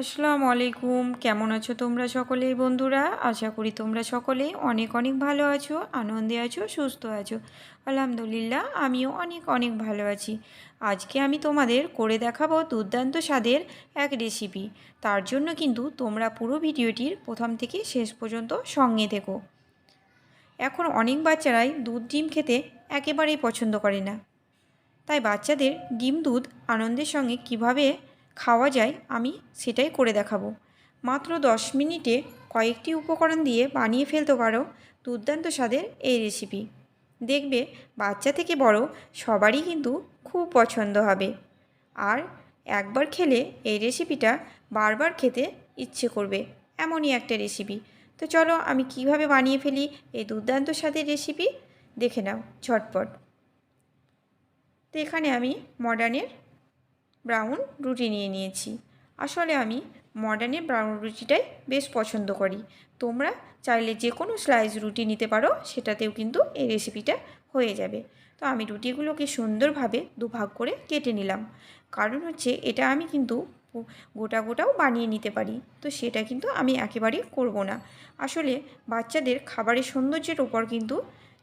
আসসালামু আলাইকুম। কেমন আছো তোমরা সকলেই বন্ধুরা? আশা করি তোমরা সকলেই অনেক অনেক ভালো আছো, আনন্দে আছো, সুস্থ আছো। আলহামদুলিল্লাহ, আমিও অনেক অনেক ভালো আছি। আজকে আমি তোমাদের করে দেখাবো দুর্দান্ত স্বাদের এক রেসিপি তার জন্য কিন্তু তোমরা পুরো ভিডিওটির প্রথম থেকে শেষ পর্যন্ত সঙ্গে থেকো। এখন অনেক বাচ্চারাই দুধ ডিম খেতে একেবারেই পছন্দ করে না। তাই বাচ্চাদের ডিম দুধ আনন্দের সঙ্গে কীভাবে খাওয়া যায়, আমি সেটাই করে দেখাবো। মাত্র দশ মিনিটে কয়েকটি উপকরণ দিয়ে বানিয়ে ফেলতে পারো দুর্দান্ত স্বাদের এই রেসিপি দেখবে বাচ্চা থেকে বড় সবারই কিন্তু খুব পছন্দ হবে। আর একবার খেলে এই রেসিপিটা বারবার খেতে ইচ্ছে করবে, এমনই একটা রেসিপি তো চলো আমি কীভাবে বানিয়ে ফেলি এই দুর্দান্ত স্বাদের রেসিপি দেখে নাও ঝটপট। তো এখানে আমি মডার্নের ব্রাউন রুটি নিয়ে নিয়েছি। আসলে আমি মডার্নের ব্রাউন রুটিটাই বেশ পছন্দ করি। তোমরা চাইলে যে কোনো স্লাইস রুটি নিতে পারো, সেটাতেও কিন্তু এই রেসিপিটা হয়ে যাবে। তো আমি রুটিগুলোকে সুন্দরভাবে দুভাগ করে কেটে নিলাম। কারণ হচ্ছে এটা আমি কিন্তু গোটা গোটাও বানিয়ে নিতে পারি। তো সেটা কিন্তু আমি একেবারেই করব না। আসলে বাচ্চাদের খাবারের সৌন্দর্যের ওপর কিন্তু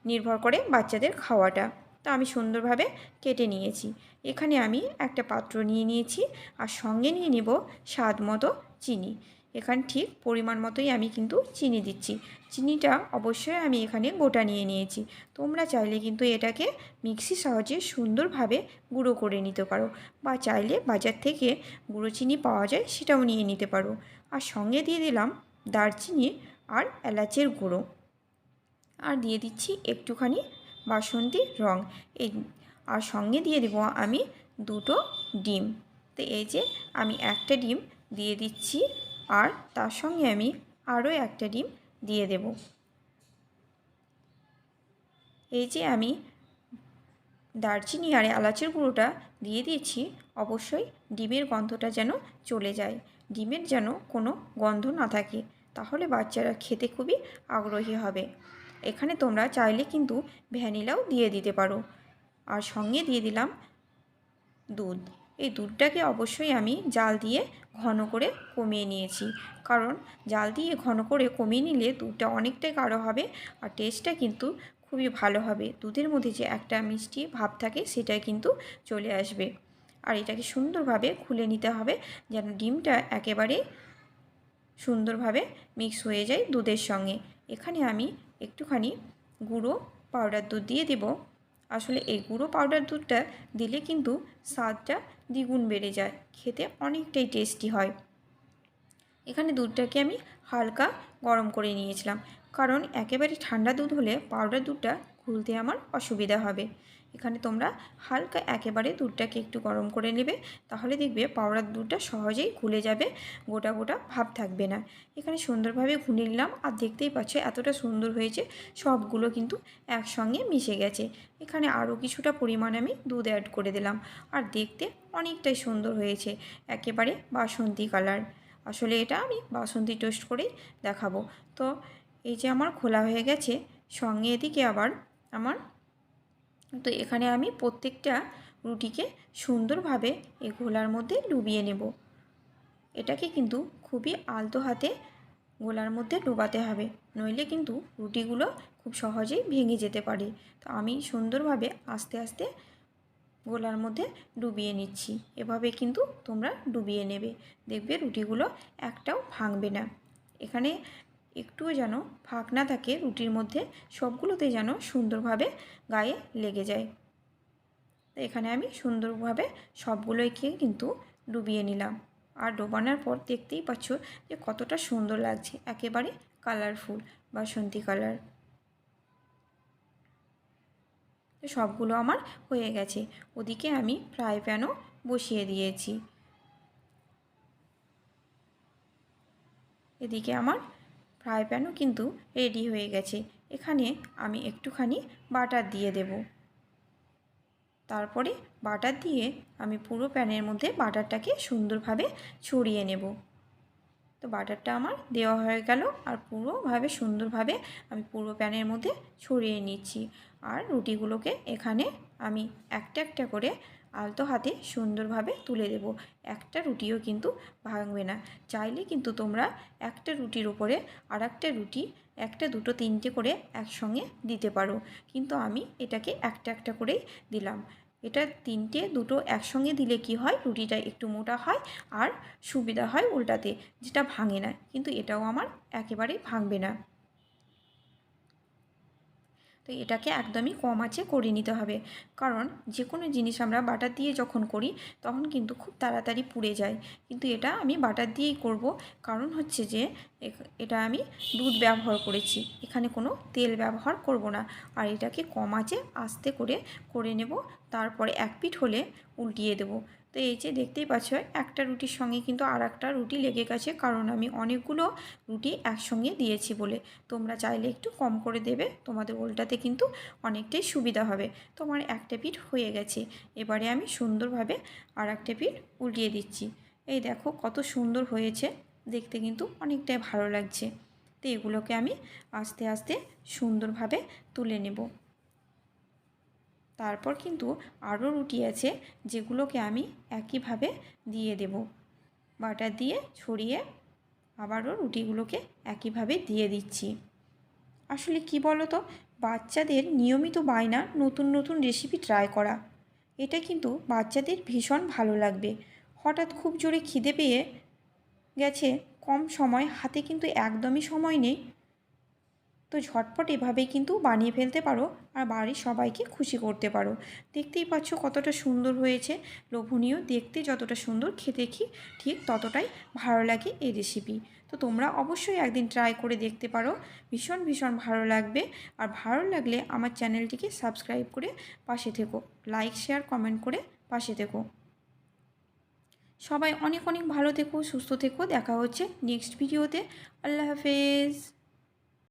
নির্ভর করে বাচ্চাদের খাওয়াটা। তো আমি সুন্দরভাবে কেটে নিয়েছি। এখানে আমি একটা পাত্র নিয়ে নিয়েছি আর সঙ্গে নিয়ে নেব স্বাদ মতো চিনি। এখানে ঠিক পরিমাণ মতোই আমি কিন্তু চিনি দিচ্ছি। চিনিটা অবশ্যই আমি এখানে গোটা নিয়ে নিয়েছি। তোমরা চাইলে কিন্তু এটাকে মিক্সি সাহায্যে সুন্দরভাবে গুঁড়ো করে নিতে পারো বা চাইলে বাজার থেকে গুঁড়ো চিনি পাওয়া যায় সেটাও নিয়ে নিতে পারো। আর সঙ্গে দিয়ে দিলাম দারচিনি আর এলাচের গুঁড়ো। আর দিয়ে দিচ্ছি একটুখানি বাসন্তী রং। এই আর সঙ্গে দিয়ে দেবো আমি দুটো ডিম। তো এই যে আমি একটা ডিম দিয়ে দিচ্ছি আর তার সঙ্গে আমি আরও একটা ডিম দিয়ে দেব। এই যে আমি দারচিনি আর এলাচের গুঁড়োটা দিয়ে দিয়েছি, অবশ্যই ডিমের গন্ধটা যেন চলে যায়। ডিমের যেন কোনো গন্ধ না থাকে, তাহলে বাচ্চারা খেতে খুবই আগ্রহী হবে। এখানে তোমরা চাইলে কিন্তু ভ্যানিলাও দিয়ে দিতে পারো। আর সঙ্গে দিয়ে দিলাম দুধ। এই দুধটাকে অবশ্যই আমি জাল দিয়ে ঘন করে কমিয়ে নিয়েছি। কারণ জাল দিয়ে ঘন করে কমিয়ে নিলে দুধটা অনেকটাই গাঢ় হবে আর টেস্টটা কিন্তু খুবই ভালো হবে। দুধের মধ্যে যে একটা মিষ্টি ভাব থাকে সেটা কিন্তু চলে আসবে। আর এটাকে সুন্দরভাবে খুলে নিতে হবে যেন ডিমটা একেবারে সুন্দরভাবে মিক্স হয়ে যায় দুধের সঙ্গে। এখানে আমি একটুখানি গুঁড়ো পাউডার দুধ দিয়ে দেব। আসলে এই গুঁড়ো পাউডার দুধটা দিলে কিন্তু স্বাদটা দ্বিগুণ বেড়ে যায়, খেতে অনেকটাই টেস্টি হয়। এখানে দুধটাকে আমি হালকা গরম করে নিয়েছিলাম। কারণ একেবারে ঠান্ডা দুধ হলে পাউডার দুধটা খুলতে আমার অসুবিধা হবে। এখানে তোমরা হালকা একেবারে দুধটাকে একটু গরম করে নেবে, তাহলে দেখবে পাউডার দুধটা সহজেই খুলে যাবে, গোটা গোটা ভাব থাকবে না। এখানে সুন্দরভাবে ঘুনে নিলাম আর দেখতেই পাচ্ছ এতটা সুন্দর হয়েছে, সবগুলো কিন্তু একসঙ্গে মিশে গেছে। এখানে আরও কিছুটা পরিমাণ আমি দুধ অ্যাড করে দিলাম আর দেখতে অনেকটাই সুন্দর হয়েছে, একেবারে বাসন্তী কালার আসলে এটা আমি বাসন্তী টোস্ট করেই দেখাবো। তো এই যে আমার খোলা হয়ে গেছে, সঙ্গে এদিকে আবার আমার, তো এখানে আমি প্রত্যেকটা রুটিকে সুন্দরভাবে এই গোলার মধ্যে ডুবিয়ে নেব। এটাকে কিন্তু খুবই আলতো হাতে গোলার মধ্যে ডোবাতে হবে, নইলে কিন্তু রুটিগুলো খুব সহজেই ভেঙে যেতে পারে। তো আমি সুন্দরভাবে আস্তে আস্তে গোলার মধ্যে ডুবিয়ে নিচ্ছি, এভাবে কিন্তু তোমরা ডুবিয়ে নেবে। দেখবে রুটিগুলো একটাও ভাঙবে না। এখানে একটুও যেন ফাঁক না থাকে রুটির মধ্যে সবগুলোতে যেন সুন্দরভাবে গায়ে লেগে যায়। তো এখানে আমি সুন্দরভাবে সবগুলোকে কিন্তু ডুবিয়ে নিলাম। আর ডোবানোর পর দেখতেই পাচ্ছ যে কতটা সুন্দর লাগছে, একেবারে কালারফুল বাসন্তী কালার সবগুলো আমার হয়ে গেছে। ওদিকে আমি ফ্রাই প্যানও বসিয়ে দিয়েছি। এদিকে আমার ফ্রাই প্যানও কিন্তু রেডি হয়ে গেছে। এখানে আমি একটুখানি বাটার দিয়ে দেব। তারপরে বাটার দিয়ে আমি পুরো প্যানের মধ্যে বাটারটাকে সুন্দরভাবে ছড়িয়ে নেব। তো বাটারটা আমার দেওয়া হয়ে গেল আর পুরোভাবে সুন্দরভাবে আমি পুরো প্যানের মধ্যে ছড়িয়ে নিচ্ছি। আর রুটিগুলোকে এখানে আমি একটা একটা করে আলতো হাতে সুন্দরভাবে তুলে দেব। একটা রুটিও কিন্তু ভাঙবে না। চাইলে কিন্তু তোমরা একটা রুটির ওপরে আর একটা রুটি, একটা, দুটো, তিনটে করে একসঙ্গে দিতে পারো। কিন্তু আমি এটাকে একটা একটা করেই দিলাম। এটা তিনটে, দুটো একসঙ্গে দিলে কি হয়? রুটিটা একটু মোটা হয় আর সুবিধা হয় উল্টাতে, যেটা ভাঙে না। কিন্তু এটাও আমার একেবারেই ভাঙবে না। তো এটাকে একদমই কম আঁচে করে নিতে হবে। কারণ যে কোনো জিনিস আমরা বাটার দিয়ে যখন করি, তখন কিন্তু খুব তাড়াতাড়ি পুড়ে যায়। কিন্তু এটা আমি বাটার দিয়েই করব। কারণ হচ্ছে যে এটা আমি দুধ ব্যবহার করেছি। এখানে কোনো তেল ব্যবহার করব না। আর এটাকে কম আঁচে আস্তে করে করে নেব। তারপরে এক পিঠ হলে উল্টিয়ে দেবো। তো এই যে দেখতেই পাচ্ছ, একটা রুটির সঙ্গে কিন্তু আর একটা রুটি লেগে গেছে, কারণ আমি অনেকগুলো রুটি একসঙ্গে দিয়েছি বলে। তোমরা চাইলে একটু কম করে দেবে, তোমাদের উল্টাতে কিন্তু অনেকটাই সুবিধা হবে। তোমার একটা পিঠ হয়ে গেছে, এবারে আমি সুন্দরভাবে আর একটা পিঠ উল্টিয়ে দিচ্ছি। এই দেখো কত সুন্দর হয়েছে, দেখতে কিন্তু অনেকটাই ভালো লাগছে। তো এগুলোকে আমি আস্তে আস্তে সুন্দরভাবে তুলে নেব। তারপর কিন্তু আরও রুটি আছে যেগুলোকে আমি একইভাবে দিয়ে দেব। বাটার দিয়ে ছড়িয়ে আবারও রুটিগুলোকে একইভাবে দিয়ে দিচ্ছি। আসলে কি বলো তো বাচ্চাদের নিয়মিত বায়না, নতুন নতুন রেসিপি ট্রাই করা, এটা কিন্তু বাচ্চাদের ভীষণ ভালো লাগবে। হঠাৎ খুব জোরে খিদে পেয়ে গেছে, কম সময়, হাতে কিন্তু একদমই সময় নেই। তো ঝটপট এভাবেই কিন্তু বানিয়ে ফেলতে পারো আর বাড়ির সবাইকে খুশি করতে পারো। দেখতেই পাচ্ছ কতটা সুন্দর হয়েছে। লোভনীয় দেখতে যতটা সুন্দর, খেতে কি ঠিক ততটাই ভালো লাগে এই রেসিপি তো তোমরা অবশ্যই একদিন ট্রাই করে দেখতে পারো। ভীষণ ভীষণ ভালো লাগবে। আর ভালো লাগলে আমার চ্যানেলটিকে সাবস্ক্রাইব করে পাশে থেকো। লাইক শেয়ার কমেন্ট করে পাশে থেকো। সবাই অনেক অনেক ভালো থেকো, সুস্থ থেকো। দেখা হচ্ছে নেক্সট ভিডিওতে আল্লাহ হাফেজ।